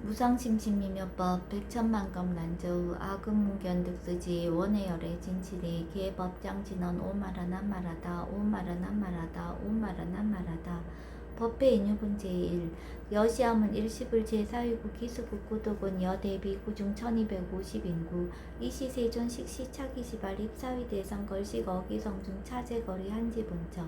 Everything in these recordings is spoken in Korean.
무상심심이며법 백천만검 난저우 아금무견 득쓰지 원해열의 진칠이 개법장진언 오마라 난마라다 오마라 난마라다 오마라 난마라다. 법회 인유분 제1 여시함은 일시불 제4위구 기수국 구독은 여대비 구중 1250인구 이시세존 식시차기시발 입사위 대상 걸식 어기성중 차제거리 한지분처.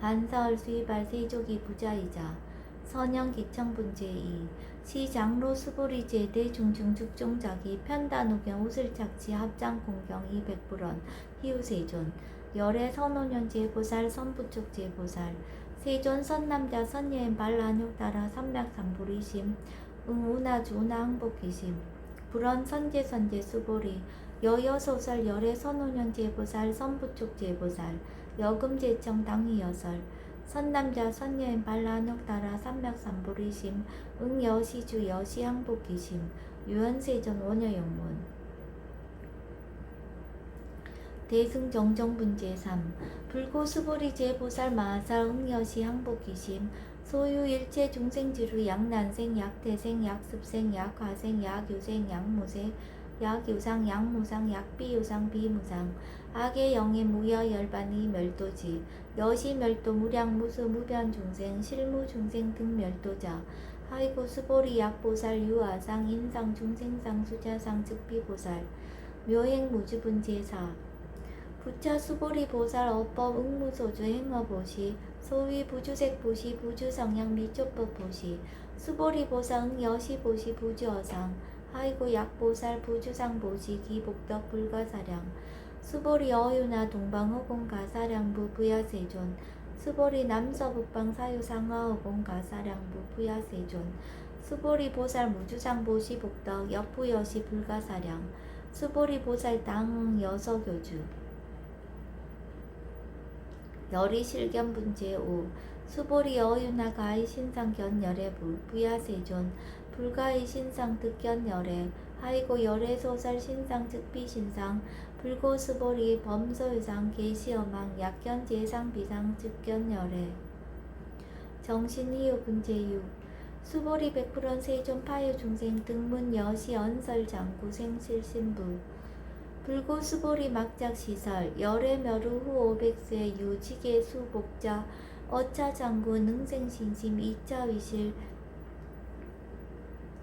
반사월 수의발 세족이 부자이자 선영 기청분 제2 시 장로 수보리 제 대 중중 죽종자기 편단우경 우슬착지 합장 공경 200불원 희우세존. 열애 선오년 제보살 선부축 제보살. 세존 선남자 선예인 발란육 따라 삼맥삼불이심. 응우나주 우나항복기심. 불원 선제 선제 수보리. 여여소설 열애 선오년 제보살 선부축 제보살. 여금제청 당위여설 선남자 선여인 발란옥 따라 삼맥삼불이심 응여시주 여시항복기심 유연세전 원여영문. 대승정정분제 3 불고수보리 제 보살 마살 응여시 항복기심 소유일체 중생지루 양난생 약태생 약습생 약화생 약유생 약무생 약유상 약무상 약비유상 비무상. 악의 영의 무여 열반이 멸도지. 여시 멸도 무량 무수 무변 중생 실무 중생 등 멸도자. 하이고 수보리 약보살 유아상 인상 중생상 수자상 즉비보살. 묘행 무주분 제사. 부차 수보리 보살 어법 응무소주 행어보시. 소위 부주색 보시 부주성향 미초법 보시. 수보리 보사 응여시 보시 부주어상 하이고 약보살 부주상 보시 기 복덕 불가사량 수보리 어유나 동방호공 가사량부 부야세존. 수보리 남서북방 사유상하호공 가사량부 부야세존. 수보리 보살 무주상 보시 복덕 역부여시 불가사량. 수보리 보살 당 여서교주. 열이 실견 분제 5 수보리 어유나 가이 신상 견 열애부 부야세존 불가이 신상 득견 열애 하이고 열애 소설 신상 즉비 신상 불고 수보리 범소유상 계시어망 약견 제상 비상 즉견 열애. 정신이유 분제유. 수보리 백불원 세존 파유 중생 등문 여시 언설 장구 생실 신부. 불고 수보리 막작 시설 열애 멸후 후 오백세 유지계 수복자 어차 장구 능생 신심 이차 위실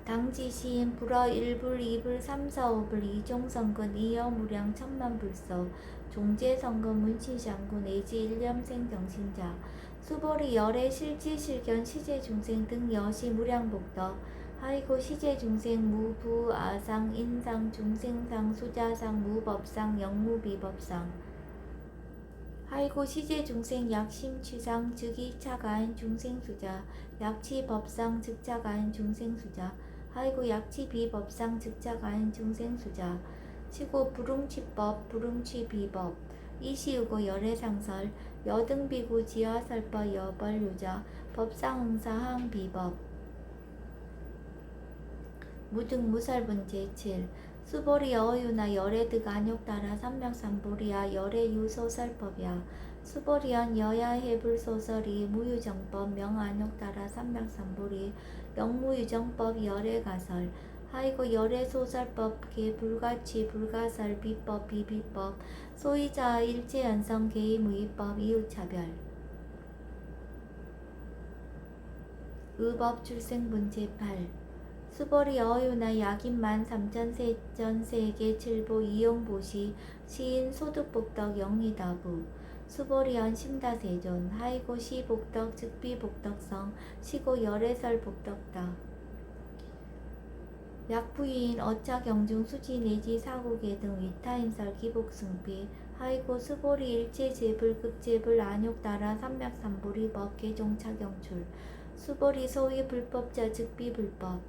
당지 시인 불어 1불 2불 3 4 5불 이종성근 이여무량 천만불서 종제성근 문신장구 내지 일념생 정신자 수보리 열애 실지실견 시제중생 등 여시 무량복덕 하이고 시제중생 무부 아상 인상 중생상 수자상 무법상 영무비법상. 하이고 시제중생 약심취상 즉이차가인 중생수자 약치법상 즉자가인 중생수자 하이고 약치 비법상 즉자가인 중생수자. 치고 부릉치법 부릉치 비법. 이시우고 열애상설 여등비구 지하설법 여벌유자 법상응사항 비법. 무등무설분 제 7 수보리 어유나 열애득 안욕 따라 삼명삼보리야 열애유 소설법이야. 수보리언 여야 해불소설이 무유정법 명안욕 따라 삼명삼보리 영무유정법 열애가설 하이고 열애소설법 개불가치 불가설 비법 비비법 소이자 일제연성 개의무의법 이웃차별. 의법 출생분 제8 수보리 어유나 약인만 삼천세전세계 칠보 이용보시 시인 소득복덕 영리다부 수보리언 심다세존 하이고 시복덕 즉비복덕성 시고 열애설 복덕다. 약부인 어차경중 수지 내지 사고계 등 위타인설 기복승비 하이고 수보리 일체제불 극제불 안욕 따라 삼맥삼보리 법 개종차경출. 수보리 소위 불법자 즉비불법.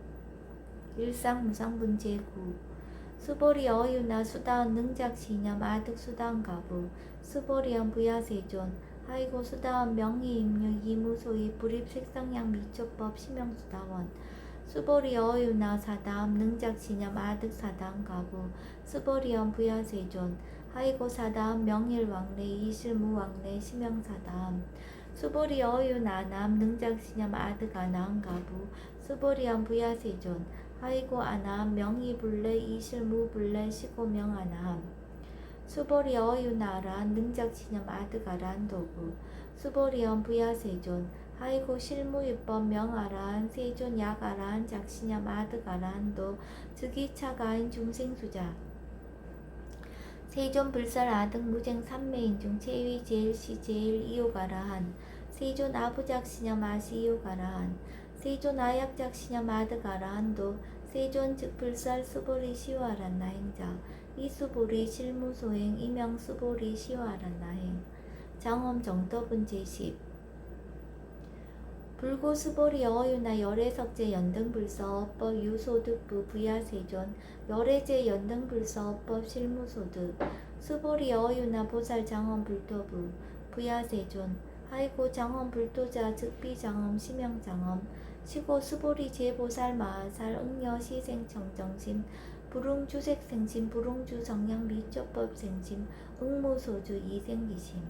일상무상분제구 수보리 어유나 수다원 능작시념 아득 수다원 가부 수보리언 부야세존 하이고 수다원 명의임류 이무소위 불입색성양 미초법 심영수다원 수보리 어유나 사담 능작시념 아득사담 가부 수보리언 부야세존 하이고 사담 명일왕래 이실무왕래 심영사담 수보리 어유 나 남 능작시념 아드가 나은가부 수보리안 부야세존 하이고 아나함 명의불레 이실 무불레 시고 명 아나함 수보리 어유 나란 능작시념 아드가란 도구. 수보리언 부야세존. 하이고 실무입법 명아란 세존 약아란 작시념 아드가란 도. 즉이차가인 중생수자. 세존 불살 아등 무쟁 삼매인 중 제위 제일 시 제일 이요가라한. 세존 아부작 시녀 마시 이요가라한 세존 아약작 시녀 마드가라한도 세존 즉 불살 수보리 시와란 나 행자 이수보리 실무소행 이명 수보리 시와란 나 행. 장엄 정법은 제10 불고 수보리 어유나 열애석제 연등불서법 유소득부 부야세존 열애제 연등불서법 실무소득. 수보리 어유나 보살 장엄 불토부 부야세존. 하이고 장엄 불토자 즉비 장엄 심영 장엄 시고 수보리 제보살 마하살 응여 시생 청정심 불웅 주색 생심 불웅 주 정량 미적법 생심 응무소주 이생기심.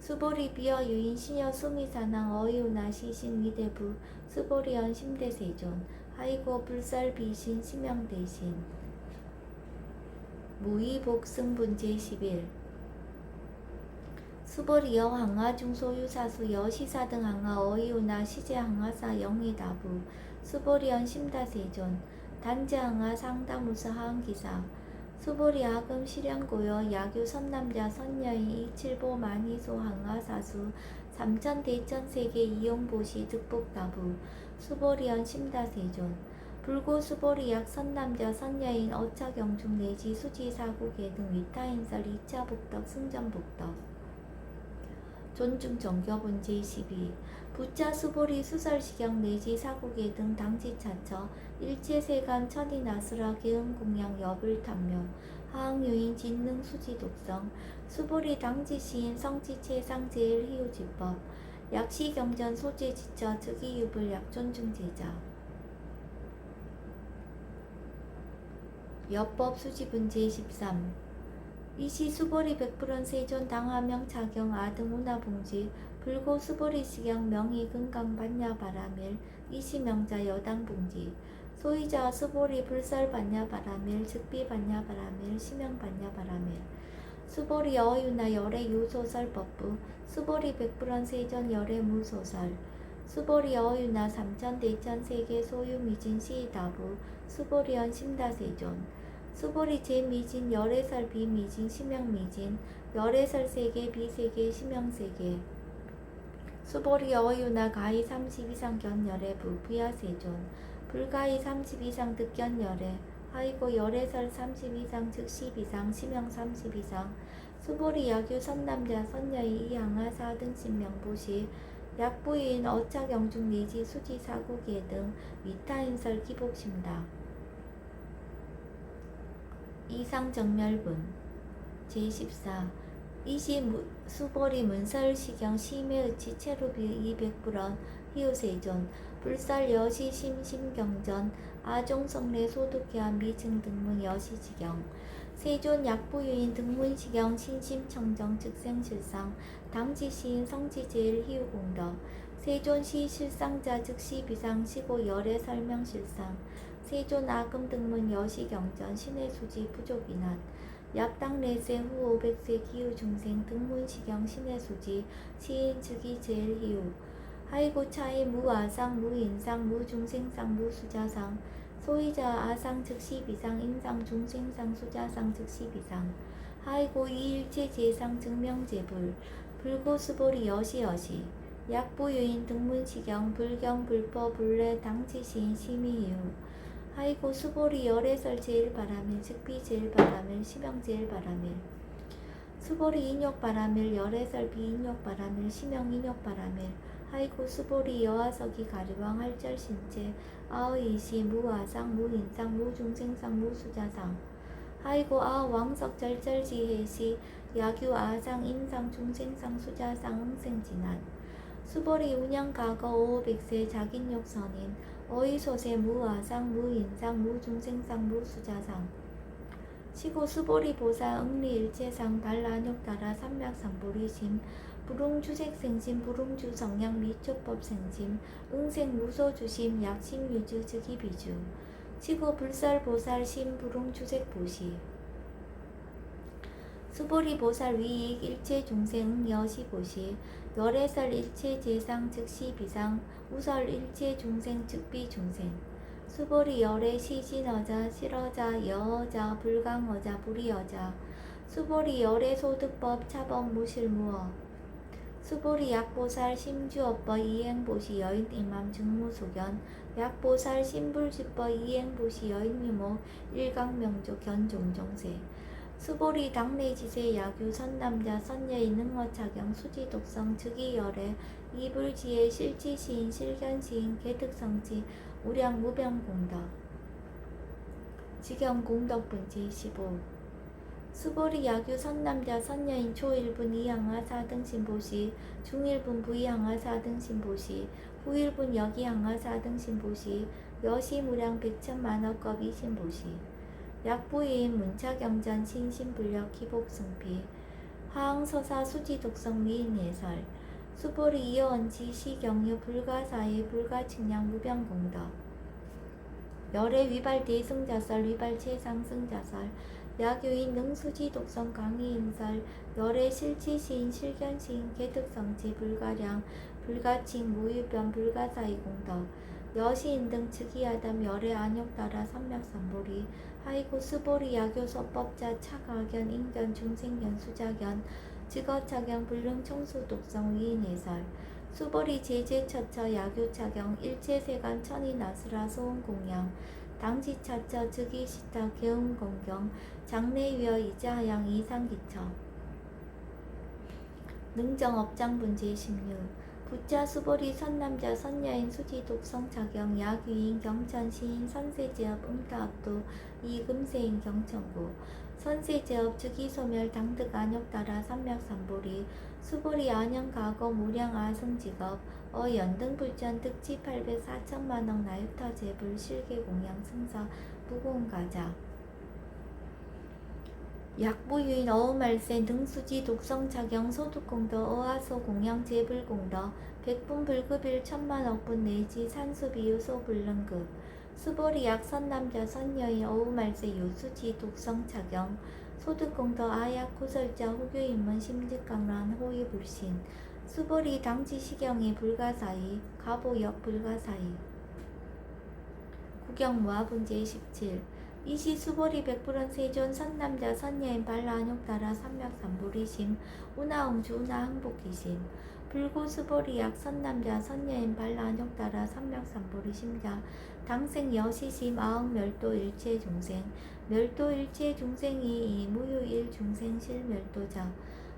수보리 비어 유인 시녀 수미사낭 어이우나 시신 위대부 수보리언 심대세존 하이고 불살 비신 심영대신. 무의복승분 제 11 수보리여 항하 중소유사수 여시사 등 항하 어이우나 시제 항하사 영의다부. 수보리언 심다세존. 단제 항하 상다무사 하은기사. 수보리 아금 실현고요. 야규 선남자 선여인 이칠보 만이소 항하사수. 삼천 대천 세계 이용보시 득복다부. 수보리언 심다세존. 불고 수보리약 선남자 선여인 어차경중 내지 수지사국계 등 위타인설 2차 복덕 승전복덕 존중 정겨본 제12 부자 수보리 수설시경 내지 사국계 등 당지 차처 일체세간 천이나수라 계음공양 여불 탐묘 하항유인 진능 수지 독성 수보리 당지 시인 성지체 상 제일 희우지법 약시 경전 소재 지처 즉이 유불 약존중 제자. 여법 수지분 제13 이시 수보리 백불원 세존 당하명 차경 아등 운하봉지 불고 수보리 시경 명의 금강 반야 바라밀 이시 명자 여당 봉지. 소이자 수보리 불설 반야 바라밀 즉비 반야 바라밀 시명 반야 바라밀. 수보리 어유나 열애 유소설 법부 수보리 백불원 세전 열애 무소설. 수보리 어유나 삼천 대천 세계 소유 미진 시다부 수보리언 심다세존 수보리 제미진 열애설 비미진 심영미진 열애설 세계 비세계 심영세계 수보리 어유나 가히 30 이상 견열애 부부야 세존. 불가히 30 이상 득견열애 하이고 열애설 30 이상 즉10 이상 심영 30 이상. 수보리 야규 선남자 선녀의 이양하 4등 신명보시 약부인 어차경중 내지 수지 사국예 등 위타인설 기복심다 이상정멸분. 제14 이시 수보리 문설시경 심해의치 체루비 200불원 희우세존. 불살 여시 심심경전. 아종성례 소득계한 미증 등문 여시지경. 세존 약부유인 등문시경 신심청정 즉생실상. 당지시인 성지제일 희우공덕. 세존시 실상자 즉시 비상시고 열애 설명실상 세존 아금 등문 여시 경전 신의 수지 부족이난 약당 내세 후 500세 기후 중생 등문 시경 신의 수지 시인 즉이 제일 희우 하이고 차이 무아상 무인상 무중생상 무수자상 소이자 아상 즉시 비상 인상 중생상 수자상 즉시 비상 하이고 이일체 제상 증명제불 불고수보리 여시여시 약부유인 등문시경 불경 불법 불례 당지시인 심의유 하이고 수보리 열애설 제일 바라밀 즉비 제일 바라밀 심영 제일 바라밀. 수보리 인욕 바라밀 열애설 비인욕 바라밀 심영 인욕 바라밀. 하이고 수보리 여하석이 가리왕 할절 신체. 아의이시 무아상 무인상 무중생상 무수자상. 하이고 아 왕석 절절지혜시 야규 아상 인상 중생상 수자상 응생진한 수보리 운영 과거 500세 자긴욕 선인 어이소세 무아상 무인상 무중생상 무수자상. 시고 수보리 보사 응리 일체상 달라욕다라 삼맥상보리심. 불응주색생심 불응주 성량 미초법생심. 응생 무소주심 약심 유주 즉이비주. 치고 불살 보살 심 불응주색 보시. 수보리 보살 위익 일체 중생 여시 보시 열애설 일체 재상 즉시 비상 우설 일체 중생 즉비 중생. 수보리 열애 시진어자 실어자 여어자 불강어자 불이어자. 수보리 열애 소득법 차법 무실무어. 수보리 약보살 심주업법 이행보시 여인 임함 증무소견. 약보살 신불지법 이행보시 여인 유모. 일강명조 견종정세 수보리 당내지세 야규 선남자 선여인 능어차경 수지 독성 즉이열애 이불지혜 실지시인 실견시인 개특성지 우량 무병공덕. 직영 공덕분지 15 수보리 야규 선남자 선여인 초일분 이양하 사등신보시 중일분 부이양하 사등신보시 후일분 여기양하 사등신보시 여시무량 백천만억겁 이신보시 약부인 문차경전 신신불력 기복승피 하항서사 수지독성 미인예설 수보리 이어언지 시경유 불가사의 불가측량 무병공덕 열애 위발 대승자설 위발 최상승자설 야교인 능수지 독성 강의인설 열애 실치시인 실견시인 개특성지 불가량 불가칭 무유변 불가사의 공덕 여시인 등 즉위하담 열애 안욕따라 삼맥삼보리 하이고 수보리 야교서법자 차가견 인견 중생견 수자견 직어차경 불능 청수 독성 위인예설. 수보리 제제처처 야교차경 일체세간 천이 나스라 소원공양. 당지차처 즉위시타 개운공경. 장래위어 이자하양 이상기처. 능정업장분제 16 부자 수보리 선남자 선여인 수지 독성 차경 야귀인 경천 시인 선세제업 응타압도 이금세인 경천구. 선세제업 즉위소멸 당득 안욕따라 삼맥삼보리. 수보리 안양가거 무량 아승직업. 어연 등 불전 득지 800 4천만억 나유타 제불 실계 공양 승사. 무공가자 약부유인 어우말세 능수지 독성차경 소득공더 어하소 공양 재불공더 백분 불급일 천만억분 내지 산수비유 소불능급 수보리 약 선남자 선여인 어우말세 유수지 독성차경 소득공더 아약 고설자 후교인문 심직강란 호위불신 수보리 당지시경이 불가사의 가보역 불가사의 구경무화분제 17 이시 수보리 백불은 세존 선남자 선여인 발라안욕 따라 삼맥삼보리심 우나옹주 우나항복기심. 불고 수보리약 선남자 선여인 발라안욕 따라 삼맥삼보리심자. 당생 여시심 아흥 멸도 일체 중생. 멸도 일체 중생이 이 무유일 중생 실 멸도자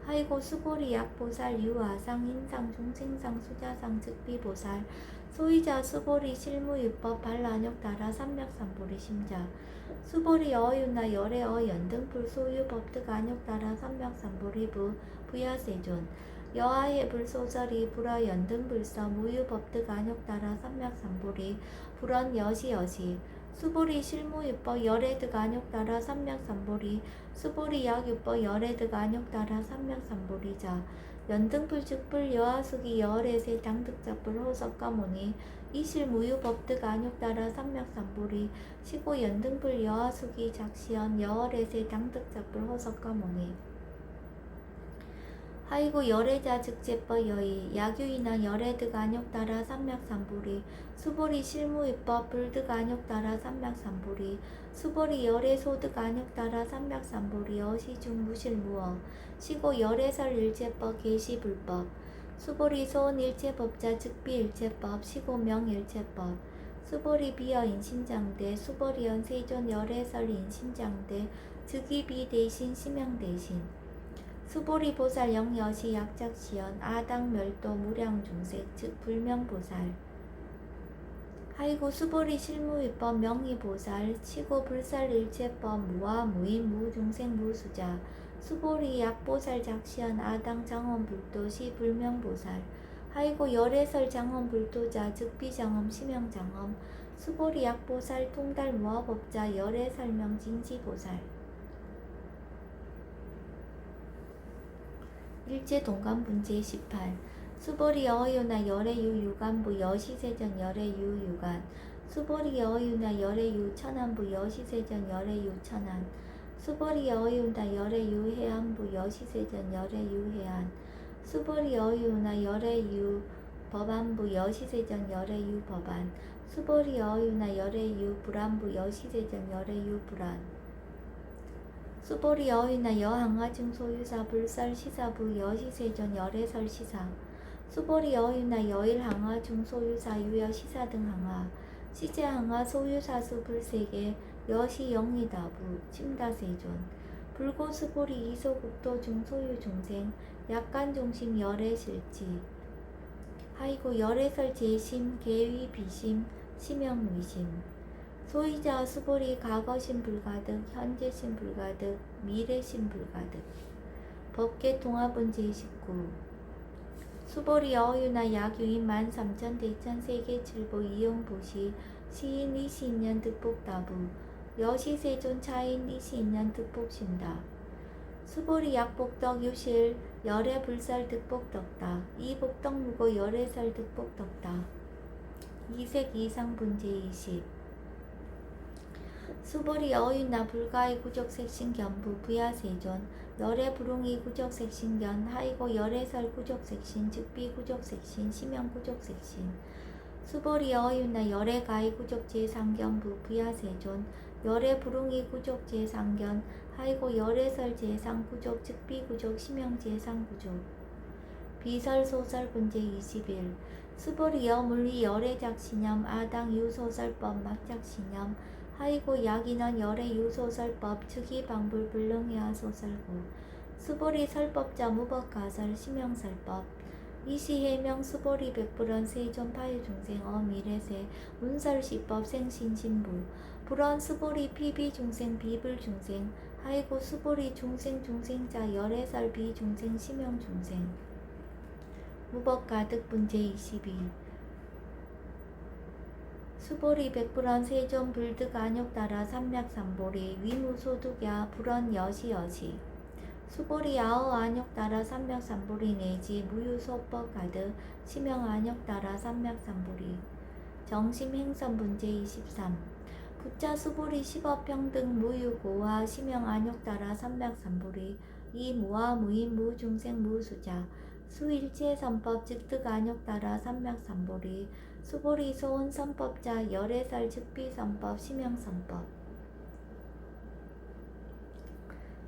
하이고 수보리 약 보살 유아상 인상 중생상 수자상 즉비보살 소이자 수보리 실무유법 발라안욕따라 삼맥삼보리 심자. 수보리 어유나 열애 어 연등불 소유 법 득 안욕따라 삼맥삼보리 부 부야세존. 여아의 불소설이 불어 연등불서 무유 법 득 안욕따라 삼맥삼보리 불언 여시여시 수보리 실무유법 열애득 안욕따라 삼맥삼보리. 수보리 약유법 열애득 안욕따라 삼맥삼보리자 연등불 즉불 여하숙이 열애세 당득자불 호석가모니. 이실 무유법득 안욕따라 삼맥삼보리. 시고 연등불 여하숙이 작시연 여월에세 당득자불 호석가모니 하이고 열애자 즉제법 여의 야규이나 열애득 안욕따라 삼맥삼보리 수보리 실무입법 불득 안욕따라 삼맥삼보리 수보리 열애소득 안욕따라 삼맥삼보리 어시중 무실무어 시고 열애설 일제법 계시불법 수보리 소원 일체법자 즉비 일체법 시고 명 일체법 수보리 비어 인신장대 수보리 연 세존 열애설 인신장대 즉위비 대신 심형 대신 수보리 보살 영여시 약작시연 아당 멸도 무량 중색 즉 불명보살. 하이고 수보리 실무위법 명의보살 치고 불살 일체법 무아 무인 무중생 무수자. 수보리 약보살 작시연 아당 장원 불도시 불명보살. 하이고 열애설 장원 불도자 즉비장엄 심형장엄. 수보리 약보살 통달 무아법자 열애설명 진지보살 일제 동간분제 18 수보리 어유나 열애유 유간부 여시세전 열애유 유간 수보리 어유나 열애유 천안부 여시세전 열애유 천안 수보리 어유나 열애유 해안부 여시세전 열애유 해안 수보리 어유나 열애유 법안부 여시세전 열애유 법안 수보리 어유나 열애유 불안부 여시세전 열애유 불안 수보리 어휘나 여항아증 소유사 불설 시사부 여시세전 열애설 시사. 수보리 어휘나 여일항아 중 소유사 유여 시사 등 항아 시제항아 소유사수 불세계 여시 영리다부 침다세존. 불고 수보리 이소국도 중소유 중생 약간 중심 열애 실지 하이고 열애설 재심 계위 비심 심형 위심 소유자 수보리 과거심 불가득, 현재심 불가득, 미래심 불가득. 법계 통합은 제19. 수보리 어유나 약유인 만 삼천 대천 세계 칠보 이용 보시 시인 이시인년 득복다부 여시세존 차인 이시인년 득복신다. 수보리 약복덕 유실 열애 불살 득복덕다 이복덕 무고 열애살 득복덕다 이색 이상 분제 이십 수보리 어윤나 불가의 구적색신 견부 부야세존 열애 불웅이 구적색신 견 하이고 열애설 구적색신 즉비 구적색신 심형 구적색신. 수보리 어윤나 열애 가의 구적제 상견부 부야세존 열애 불웅이 구적제 상견 하이고 열애설 제상 구적 즉비 구적 심형 제상 구적. 비설 소설 분제 21 수보리 여물리 열애 작신념 아당 유소설법 막작신념 하이고 약인원 열애 유소설법 즉위 방불 불능해야 소설고 수보리 설법자 무법가설 심형설법 이시해명 수보리 백불원 세존 파유중생 어미래세 운설시법 생신신부 불원 수보리 피비중생 비불중생 하이고 수보리 중생 중생자 열애설 비중생 심형중생. 무법가득 분 제 22 수보리 백불원 세존 불득 안욕 따라 삼맥 삼보리 위무 소득야 불원 여시 여시. 수보리 아어 안욕 따라 삼맥 삼보리 내지 무유 소법 가득 심형 안욕 따라 삼맥 삼보리. 정심 행선 분제 23 부자 수보리 십업평등 무유고와 심형 안욕 따라 삼맥 삼보리. 이 무와 무인 무 중생 무수자. 수일체 선법 즉득 안욕 따라 삼맥 삼보리 수보리 소원 선법자 열애설 즉비 선법 심형 선법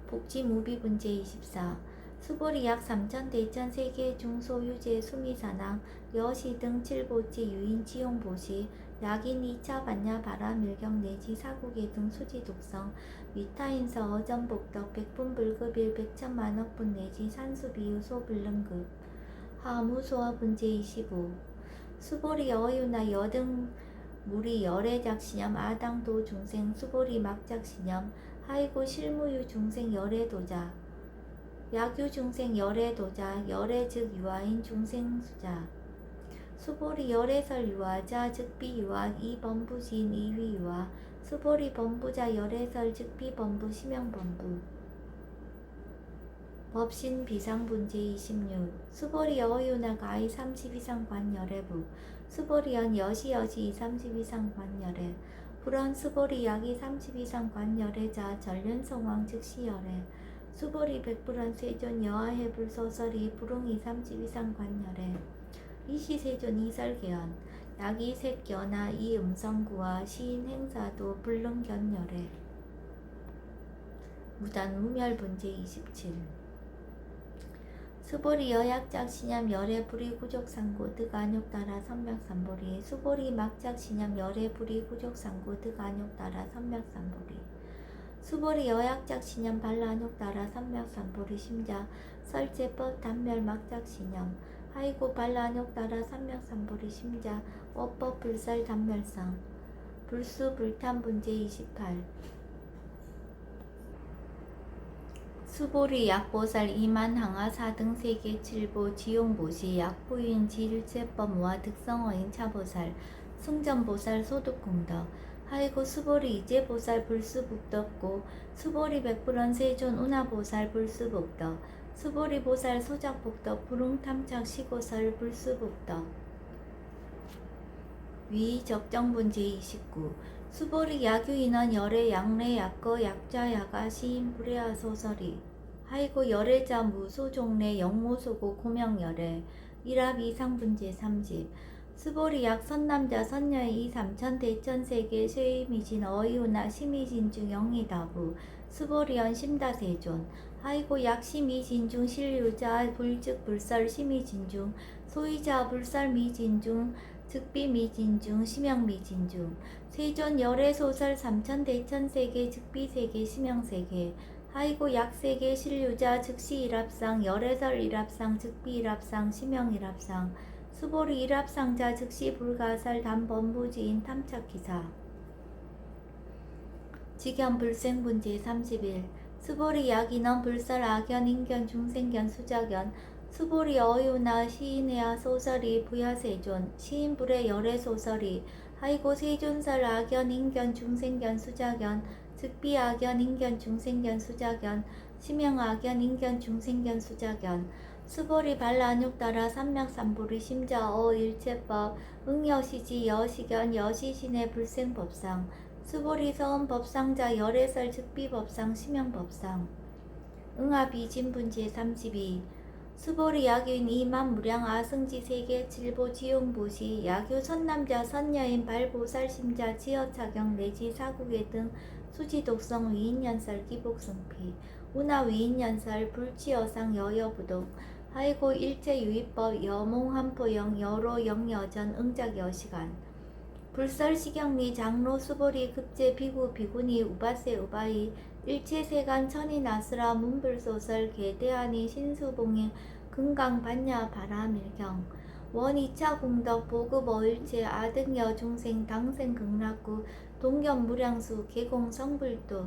복지 무비 분제 24 수보리 약 3천 대천 세계 중소 유재 수미사낭 여시 등 칠보지 유인 치용 보시 약인 2차 반야 바람 일경 내지 사국의 등 수지 독성 위타인서 어전복덕 백분 불급일 백천만억분 내지 산수 비유 소 불능급 하무소화 분제 25 수보리 어유나 여등 무리 열애작신염 아당도 중생 수보리 막작신염 하이고 실무유 중생 열애도자 약유 중생 열애도자 열애 즉 유아인 중생 수자. 수보리 열애설 유아자 즉비 유아 이범부신 이휘 유아. 수보리 범부자 열애설 즉비 범부 심형 범부 법신 비상분제 26 수보리 여유나 가이 30 이상 관열애부 수보리연 여시 여시 30 이상 관열애 불원 수보리 약이 30 이상 관열애자 전륜성왕 즉시열애 수보리 백불원 세존 여하해불 소설이 불웅이 30 이상 관열애 이시 세존 이설계연 약이 색견아 이음성구와 시인 행사도 불능견열애. 무단 무멸분제 27 수보리 여약장 신념 열애 불이 구족상고 득안욕 따라 선명삼보리. 수보리 막작 신념 열애 불이 구족상고 득안욕 따라 선명삼보리. 수보리 여약장 신념 발란욕 따라 선명삼보리. 심자 설제법 단멸 막작 신념 하이고 발란욕 따라 선명삼보리. 심자 워법 불살 단멸상. 불수 불탄 문제 28 수보리 약보살 이만 항아 사등 세계 칠보 지용보시 약부인 지일체법무와 득성어인 차보살 승전보살 소득공덕. 하이고 수보리 이제보살 불수북덕고 수보리 백불원 세존 운하보살 불수북덕. 수보리 보살 소작복덕 부릉탐착 시고설 불수복덕. 위 적정분 제 29 수보리 야규인원 열애 양례 약거 약자 야가 시인 불회하 소설이 하이고 열애자 무소종례 영모소고 고명열애. 일합 이상분 제 30 수보리 약 선남자 선녀의 이 삼천 대천세계 쇠미진 어이우나 심이진 중 영이다부. 수보리언 심다세존. 하이고 약 심이진 중 실유자 불즉 불설 심이진 중. 소이자 불설 미진 중 즉비 미진 중 심영 미진 중 세존 열애 소설 삼천 대천 세계 즉비 세계 심영 세계 하이고 약 세계 실유자 즉시 일합상 열애설 일합상 즉비 일합상 심영 일합상 수보리 일합상자 즉시 불가살 단범부지인 탐착기사. 직연 불생분 제31 수보리 약인원 불설 악연 인견 중생견 수작연. 수보리 어유나 시인해야 소설이 부야세존. 시인불의 열애 소설이 하이고 세존설 악연 인견 중생견 수작연 즉비 악연 인견 중생견 수작연 심영 악연 인견 중생견 수작연 수보리 발라육 따라 삼맥삼보리 심자 어 일체법 응여시지 여시견 여시신의 불생법상 수보리 서원 법상자 열애설 즉비 법상 심영법상. 응아비진분제 32 수보리 야교인 이만 무량 아 승지 세계 칠보 지용보시 야교 선남자 선녀인 발보 살 심자 지어차경 내지 사국의 등 수지 독성 위인연설 기복승피 운하 위인연설 불치여상 여여부동 하이고 일체유의법 여몽한포영 여로 영여전 응작 여시간. 불설시경리 장로 수보리 급제 비구 비구니 우바세 우바이 일체세간 천이 나스라 문불소설 개대하니 신수봉이 금강 반야 바라밀경. 원이차 공덕 보급 어일체 아등여 중생 당생 극락구 동견 무량수 개공 성불도